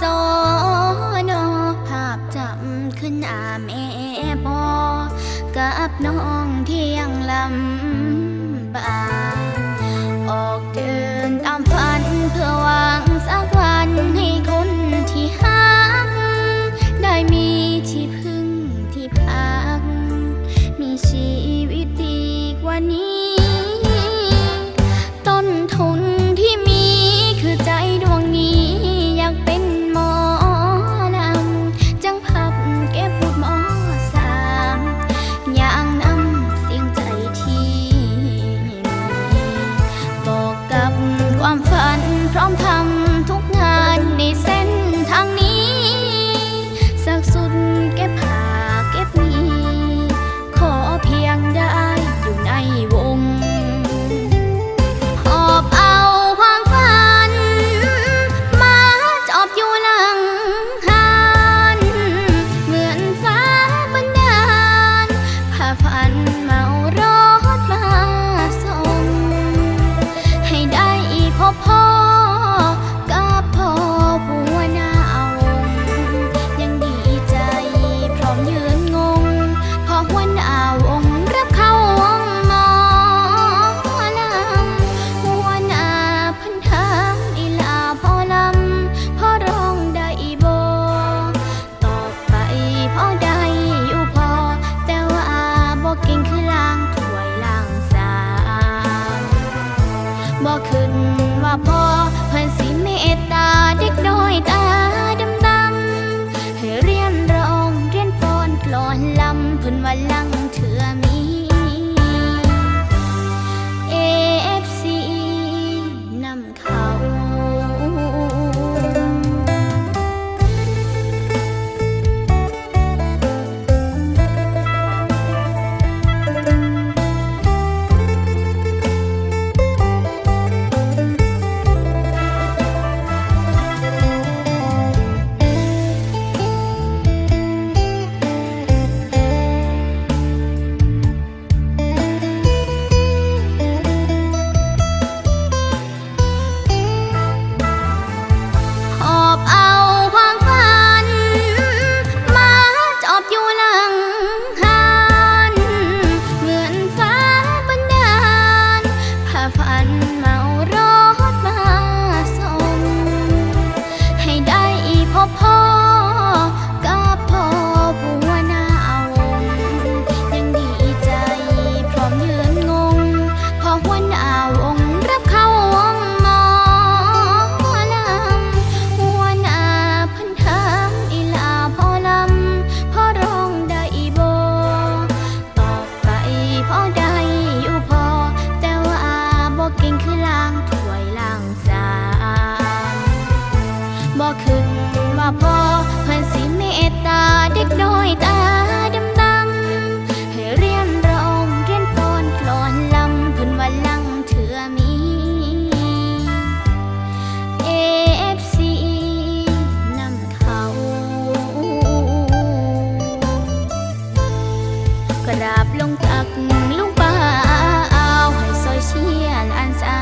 สอนอภาพจำขึ้นอาแม่บอกับน้องที่ยังลำ บ่ขึ้นว่าพอเพื่อนสิเมตตาเด็กน้อยตา บลงตักลุงป้าเอาให้ซอยเชียนอันสา